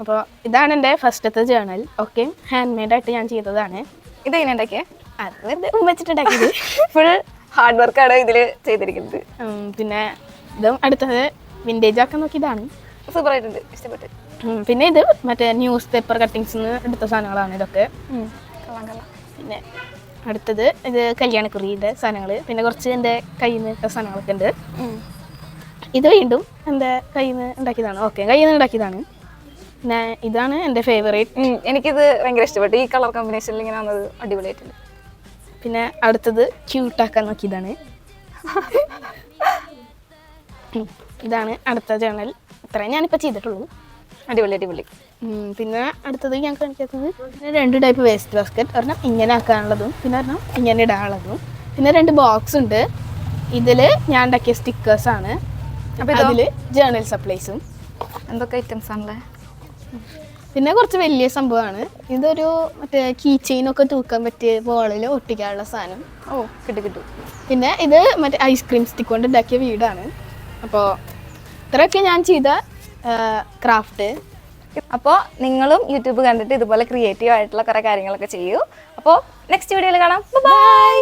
അപ്പോൾ ഇതാണ് എന്റെ ഫസ്റ്റത്തെ ജേണൽ ഒക്കെ ഹാൻഡ് മെയ്ഡായിട്ട് ഞാൻ ചെയ്തതാണ്. ഇതെങ്ങനെ ഉണ്ടാക്കിയ? അത് വെറുതെ വെച്ചിട്ടുണ്ടാക്കിയത് ഫുൾ ഹാർഡ് വർക്കാണ് ഇതിൽ ചെയ്തിരിക്കുന്നത്. പിന്നെ ഇതും അടുത്തത് വിന്റേജ് ആക്കാൻ നോക്കിയതാണ്. സൂപ്പർ ആയിട്ടുണ്ട്. ഇഷ്ടപ്പെട്ടു. പിന്നെ ഇത് മറ്റേ ന്യൂസ് പേപ്പർ കട്ടിങ്സ് എടുത്ത സാധനങ്ങളാണ് ഇതൊക്കെ. പിന്നെ അടുത്തത് ഇത് കല്യാണക്കുറിയുടെ സാധനങ്ങൾ പിന്നെ കുറച്ച് എന്റെ കയ്യിൽ നിന്ന് സാധനങ്ങളൊക്കെ ഉണ്ട്. ഇത് വീണ്ടും എന്റെ കയ്യിൽ നിന്ന് ഉണ്ടാക്കിയതാണ്. ഓക്കെ കയ്യിൽ നിന്ന് ഉണ്ടാക്കിയതാണ്. ഇതാണ് എന്റെ ഫേവറേറ്റ്. എനിക്കിത് ഭയങ്കര ഇഷ്ടപ്പെട്ടു. ഈ കളർ കോമ്പിനേഷനിൽ ഇങ്ങനെ വന്നത് അടിപൊളിയായിട്ടുണ്ട്. പിന്നെ അടുത്തത് ക്യൂട്ടാക്കാൻ നോക്കിയതാണ്. ഇതാണ് അടുത്ത ജേണൽ ഇത്രയും ഞാനിപ്പോൾ ചെയ്തിട്ടുള്ളൂ. അടിപൊളി അടിപൊളി. പിന്നെ അടുത്തത് ഞാൻ കാണിക്കുന്നത് പിന്നെ രണ്ട് ടൈപ്പ് വേസ്റ്റ് ബാസ്ക്കറ്റ് ഒരെണ്ണം ഇങ്ങനെ ആക്കാനുള്ളതും പിന്നെ ഒരെണ്ണം ഇങ്ങനെ ഇടാനുള്ളതും. പിന്നെ രണ്ട് ബോക്സ് ഉണ്ട്. ഇതിൽ ഞാൻ ഉണ്ടാക്കിയ സ്റ്റിക്കേഴ്സാണ് അപ്പോൾ ഇതിൽ ജേണൽ സപ്ലൈസും എന്തൊക്കെ ഐറ്റംസ് ആണല്ലേ പിന്നെ കുറച്ച് വലിയ സംഭവമാണ്. ഇതൊരു മറ്റേ കീ ചെയിനൊക്കെ തൂക്കാൻ പറ്റിയ വോളിൽ ഒട്ടിക്കാനുള്ള സാധനം. ഓ കിട്ടു കിട്ടു. പിന്നെ ഇത് മറ്റേ ഐസ്ക്രീം സ്റ്റിക്ക് കൊണ്ട് ഉണ്ടാക്കിയ വീടാണ്. അപ്പോൾ ഇത്രയൊക്കെ ഞാൻ ചെയ്ത ക്രാഫ്റ്റ് അപ്പോൾ നിങ്ങളും യൂട്യൂബ് കണ്ടിട്ട് ഇതുപോലെ ക്രിയേറ്റീവ് ആയിട്ടുള്ള കുറേ കാര്യങ്ങളൊക്കെ ചെയ്യൂ. അപ്പോൾ നെക്സ്റ്റ് വീഡിയോയിൽ കാണാം. ബൈ